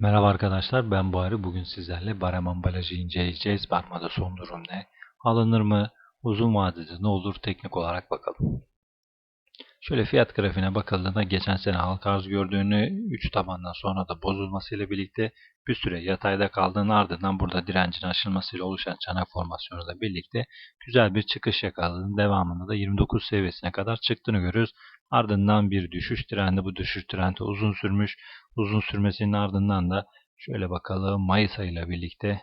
Merhaba arkadaşlar ben Buhari. Bugün sizlerle barem ambalajı inceleyeceğiz. Barmada son durum ne? Alınır mı? Uzun vadede ne olur? Teknik olarak bakalım. Şöyle fiyat grafiğine bakıldığında geçen sene halk arz gördüğünü 3 tabandan sonra da bozulmasıyla birlikte bir süre yatayda kaldığının ardından burada direncin aşılmasıyla oluşan çanak formasyonuyla birlikte güzel bir çıkış yakaladığının devamında da 29 seviyesine kadar çıktığını görüyoruz. Ardından bir düşüş trendi bu düşüş trendi uzun sürmüş. Uzun sürmesinin ardından da şöyle bakalım Mayıs ayıyla birlikte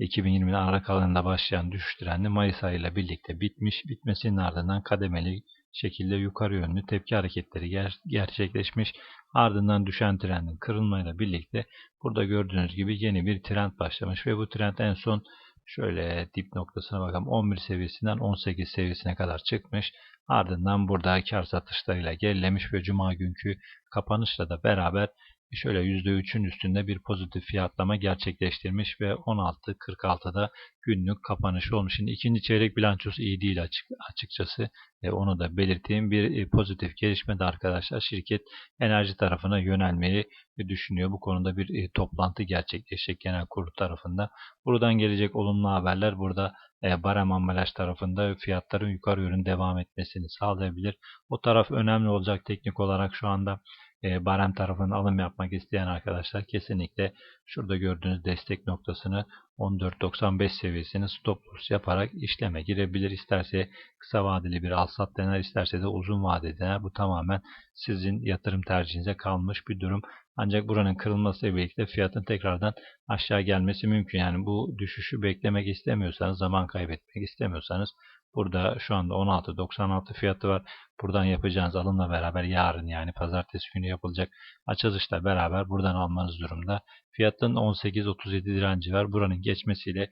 2020'nin Aralık ayında başlayan düşüş trendi Mayıs ayıyla birlikte bitmiş. Bitmesinin ardından kademeli şekilde yukarı yönlü tepki hareketleri ger gerçekleşmiş. Ardından düşen trendin kırılmayla birlikte burada gördüğünüz gibi yeni bir trend başlamış ve bu trend en son şöyle dip noktasına bakalım 11 seviyesinden 18 seviyesine kadar çıkmış. Ardından burada kar satışlarıyla gerilemiş ve cuma günkü kapanışla da beraber şöyle %3'ün üstünde bir pozitif fiyatlama gerçekleştirmiş ve 16.46'da günlük kapanış olmuş. Şimdi ikinci çeyrek bilançosu iyi değil açık, açıkçası. E, onu da belirteyim. Bir e, pozitif gelişme de arkadaşlar şirket enerji tarafına yönelmeyi düşünüyor. Bu konuda bir e, toplantı gerçekleşecek genel kurulu tarafında. Buradan gelecek olumlu haberler burada e, barem ambalaj tarafında fiyatların yukarı yönün devam etmesini sağlayabilir. O taraf önemli olacak teknik olarak şu anda e, barem tarafından alım yapmak isteyen arkadaşlar kesinlikle şurada gördüğünüz destek noktasını 14.95 seviyesini stop loss yaparak işleme girebilir. İsterse kısa vadeli bir al sat dener, isterse de uzun vade dener. Bu tamamen sizin yatırım tercihinize kalmış bir durum. Ancak buranın kırılmasıyla birlikte fiyatın tekrardan aşağı gelmesi mümkün. Yani bu düşüşü beklemek istemiyorsanız, zaman kaybetmek istemiyorsanız burada şu anda 16.96 fiyatı var. Buradan yapacağınız alımla beraber yarın yani pazartesi günü yapılacak açılışla beraber buradan almanız durumda. Fiyatın 18.37 direnci var. Buranın geçmesiyle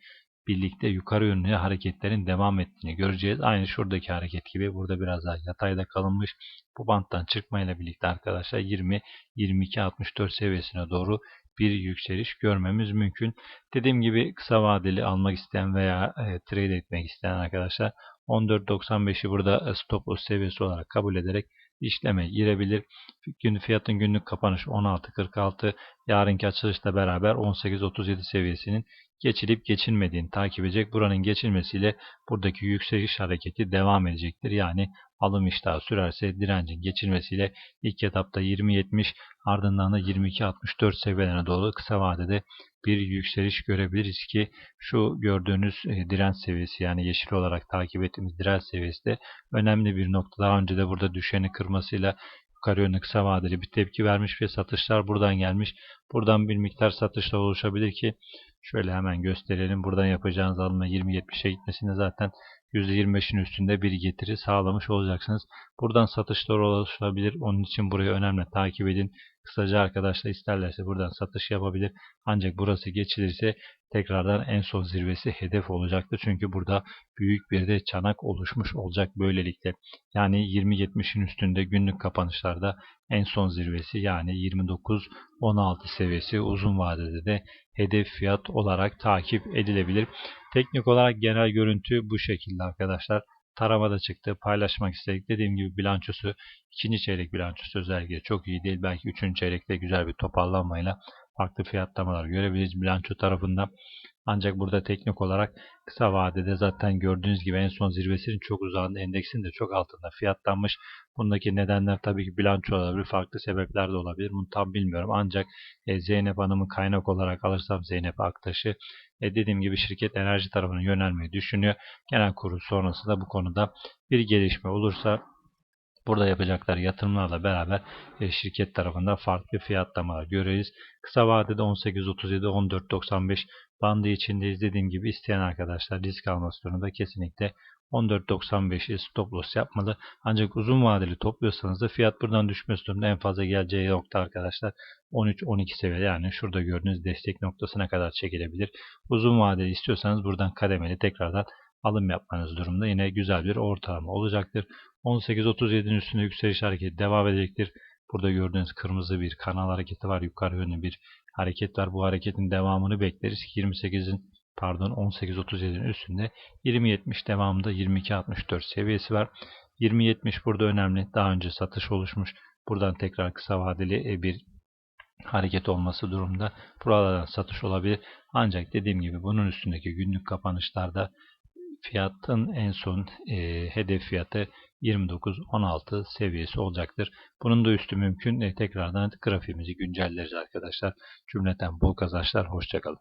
birlikte yukarı yönlü hareketlerin devam ettiğini göreceğiz. Aynı şuradaki hareket gibi burada biraz daha yatayda kalınmış. Bu banttan çıkmayla birlikte arkadaşlar 20-22-64 seviyesine doğru bir yükseliş görmemiz mümkün. Dediğim gibi kısa vadeli almak isteyen veya e, trade etmek isteyen arkadaşlar 14.95'i burada stop loss seviyesi olarak kabul ederek işleme girebilir. Gün fiyatın günlük kapanış 16.46. Yarınki açılışla beraber 18.37 seviyesinin geçilip geçilmediğini takip edecek. Buranın geçilmesiyle buradaki yükseliş hareketi devam edecektir. Yani alım iştahı sürerse direncin geçilmesiyle ilk etapta 20.70 ardından da 22.64 seviyelerine doğru kısa vadede bir yükseliş görebiliriz ki şu gördüğünüz e, direnç seviyesi yani yeşil olarak takip ettiğimiz direnç seviyesi de önemli bir nokta. Daha önce de burada düşeni kırmasıyla yukarı kısa vadeli bir tepki vermiş ve satışlar buradan gelmiş. Buradan bir miktar satışla oluşabilir ki şöyle hemen gösterelim. Buradan yapacağınız alma 20-70'e gitmesine zaten %25'in üstünde bir getiri sağlamış olacaksınız. Buradan satışlar oluşabilir. Onun için burayı önemli takip edin. Kısaca arkadaşlar isterlerse buradan satış yapabilir. Ancak burası geçilirse tekrardan en son zirvesi hedef olacaktır. Çünkü burada büyük bir de çanak oluşmuş olacak böylelikle. Yani 20-70'in üstünde günlük kapanışlarda en son zirvesi yani 29-16 seviyesi uzun vadede de hedef fiyat olarak takip edilebilir. Teknik olarak genel görüntü bu şekilde arkadaşlar. Taramada çıktı. Paylaşmak istedik. Dediğim gibi bilançosu ikinci çeyrek bilançosu özellikle çok iyi değil. Belki üçüncü çeyrekte güzel bir toparlanmayla farklı fiyatlamalar görebiliriz bilanço tarafında. Ancak burada teknik olarak kısa vadede zaten gördüğünüz gibi en son zirvesinin çok uzağında endeksin de çok altında fiyatlanmış. Bundaki nedenler tabii ki bilanço olabilir, farklı sebepler de olabilir. Bunu tam bilmiyorum. Ancak e, Zeynep Hanım'ı kaynak olarak alırsam Zeynep Aktaş'ı e, dediğim gibi şirket enerji tarafına yönelmeyi düşünüyor. Genel kurul sonrasında bu konuda bir gelişme olursa Burada yapacaklar yatırımlarla beraber e, şirket tarafında farklı fiyatlamalar göreceğiz. Kısa vadede 18.37-14.95 bandı içinde izlediğim gibi isteyen arkadaşlar risk alması durumunda kesinlikle 14.95'i stop loss yapmalı. Ancak uzun vadeli topluyorsanız da fiyat buradan düşmesi durumunda en fazla geleceği nokta arkadaşlar 13-12 seviye yani şurada gördüğünüz destek noktasına kadar çekilebilir. Uzun vadeli istiyorsanız buradan kademeli tekrardan alım yapmanız durumunda yine güzel bir ortalama olacaktır. 18.37'nin üstünde yükseliş hareketi devam edecektir. Burada gördüğünüz kırmızı bir kanal hareketi var. Yukarı yönlü bir hareket var. Bu hareketin devamını bekleriz. 28'in pardon 18.37'nin üstünde 20.70 devamında 22.64 seviyesi var. 20.70 burada önemli. Daha önce satış oluşmuş. Buradan tekrar kısa vadeli e, bir hareket olması durumda buralardan satış olabilir. Ancak dediğim gibi bunun üstündeki günlük kapanışlarda fiyatın en son e, hedef fiyatı 29-16 seviyesi olacaktır. Bunun da üstü mümkün. E, tekrardan grafiğimizi güncelleriz arkadaşlar. Cümleten bol kazançlar. Hoşçakalın.